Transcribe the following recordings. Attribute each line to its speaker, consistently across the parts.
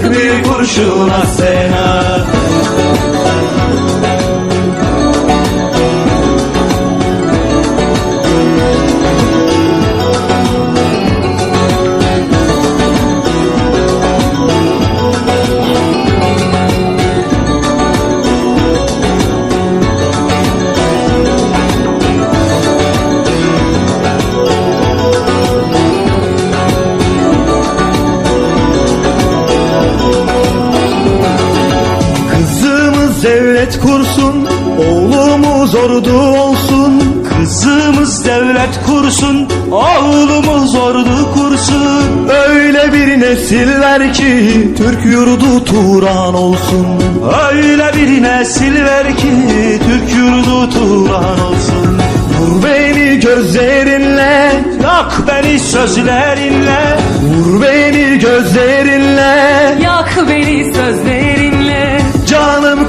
Speaker 1: Sık bir kurşun Asena kursun, oğlumuz ordu olsun.
Speaker 2: Kızımız devlet kursun, oğlumuz ordu kursun.
Speaker 1: Öyle bir nesil ver ki Türk yurdu Turan olsun.
Speaker 2: Öyle bir nesil ver ki Türk yurdu turan olsun.
Speaker 1: Vur beni gözlerinle,
Speaker 2: Yak beni sözlerinle,
Speaker 1: vur beni gözlerinle.
Speaker 3: Yak beni sözlerinle
Speaker 1: Canım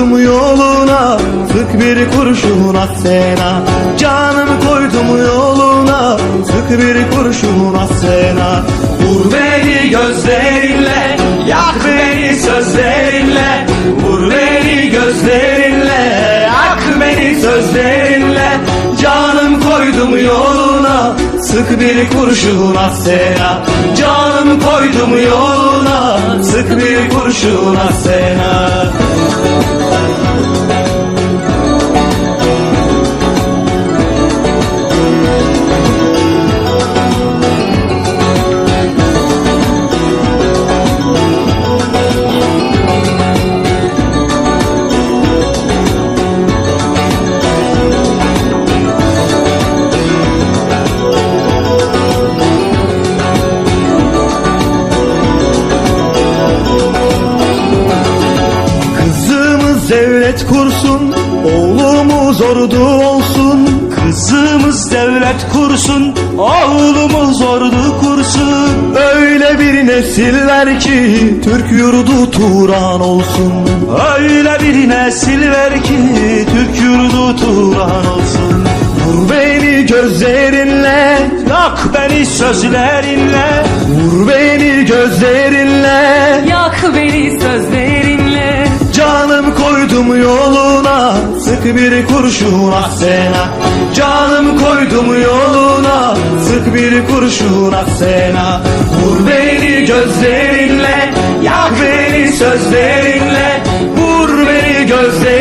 Speaker 1: Koydum yoluna Sık bir kurşun Asena Canım koydum yoluna Sık bir kurşun Asena Vur beni gözlerinle Yak beni Sık bir kurşun Asena Canım koydum yoluna Sık bir kurşun Asena devlet kursun Oğlumuz ordu olsun.
Speaker 2: Kızımız devlet kursun, oğlumuz ordu kursun.
Speaker 1: Öyle bir nesil ver ki Türk yurdu Turan olsun.
Speaker 2: Öyle bir nesil ver ki Türk yurdu turan olsun.
Speaker 1: Vur beni gözlerinle
Speaker 2: Yak beni sözlerinle,
Speaker 1: Vur beni gözlerinle.
Speaker 3: Yak beni sözlerinle
Speaker 1: Sık bir kurşun Asena Canım koydum yoluna? Sık bir kurşun Asena Vur beni gözlerinle Yak beni sözlerinle